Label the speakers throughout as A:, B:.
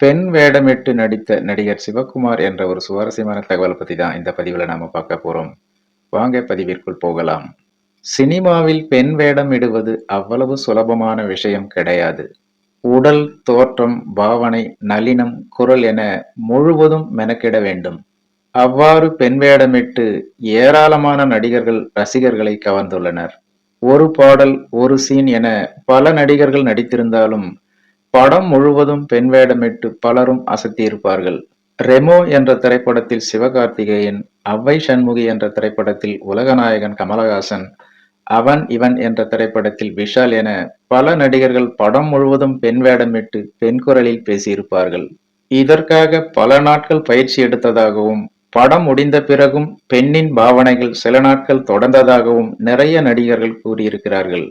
A: பெண் வேடமிட்டு நடித்த நடிகர் சிவகுமார் என்ற ஒரு சுவாரஸ்யமான தகவலை பற்றி தான் இந்த பதிவில் நாம் பார்க்க போகிறோம் வாங்க பதிவிற்குள் போகலாம். சினிமாவில் பெண் வேடம் இடுவது அவ்வளவு சுலபமான விஷயம் கிடையாது. உடல் தோற்றம் பாவனை நளினம் குரல் என முழுவதும் மெனக்கிட வேண்டும். அவ்வாறு பெண் வேடமிட்டு ஏராளமான நடிகர்கள் ரசிகர்களை கவர்ந்துள்ளனர். ஒரு பாடல் ஒரு சீன் என பல நடிகர்கள் நடித்திருந்தாலும் படம் முழுவதும் பெண் வேடமிட்டு பலரும் அசத்தியிருப்பார்கள். ரெமோ என்ற திரைப்படத்தில் சிவகார்த்திகேயன் அவ்வை சண்முகி என்ற திரைப்படத்தில் உலகநாயகன் கமலஹாசன் அவன் இவன் என்ற திரைப்படத்தில் விஷால் என பல நடிகர்கள் படம் முழுவதும் பெண் வேடமிட்டு பெண் குரலில் பேசியிருப்பார்கள். இதற்காக பல நாட்கள் பயிற்சி எடுத்ததாகவும் படம் முடிந்த பிறகும் பெண்ணின் பாவனைகள் சில நாட்கள் தொடர்ந்ததாகவும் நிறைய நடிகர்கள் கூறியிருக்கிறார்கள்.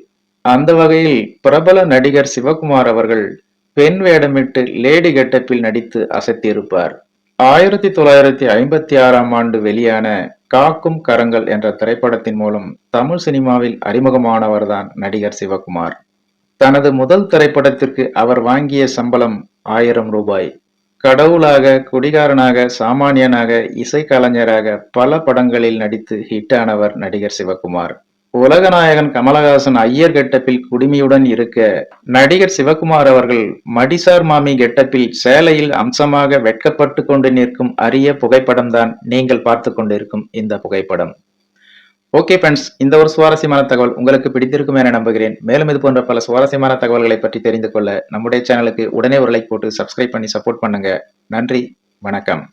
A: அந்த வகையில் பிரபல நடிகர் சிவகுமார் அவர்கள் பெண் வேடமிட்டு லேடி கெட்டப்பில் நடித்து அசத்தியிருப்பார். ஆயிரத்தி தொள்ளாயிரத்தி ஐம்பத்தி ஆறாம் ஆண்டு வெளியான காக்கும் கரங்கள் என்ற திரைப்படத்தின் மூலம் தமிழ் சினிமாவில் அறிமுகமானவர்தான் நடிகர் சிவகுமார். தனது முதல் திரைப்படத்திற்கு அவர் வாங்கிய சம்பளம் ஆயிரம் ரூபாய். கடவுளாக குடிகாரனாக சாமானியனாக இசைக்கலைஞராக பல படங்களில் நடித்து ஹிட் ஆனவர் நடிகர் சிவகுமார். உலகநாயகன் கமலஹாசன் ஐயர் கெட்டப்பில் குடுமியுடன் இருக்க நடிகர் சிவகுமார் அவர்கள் மடிசார் மாமி கெட்டப்பில் சேலையில் அம்சமாக வெட்கப்பட்டு கொண்டு நிற்கும் அரிய புகைப்படம் தான் நீங்கள் பார்த்து கொண்டிருக்கும் இந்த புகைப்படம். ஓகே ஃப்ரெண்ட்ஸ் இந்த ஒரு சுவாரஸ்யமான தகவல் உங்களுக்கு பிடித்திருக்கும் என நம்புகிறேன். மேலும் இது போன்ற பல சுவாரஸ்யமான தகவல்களை பற்றி தெரிந்து கொள்ள நம்முடைய சேனலுக்கு உடனே ஒரு லைக் போட்டு சப்ஸ்கிரைப் பண்ணி சப்போர்ட் பண்ணுங்க. நன்றி வணக்கம்.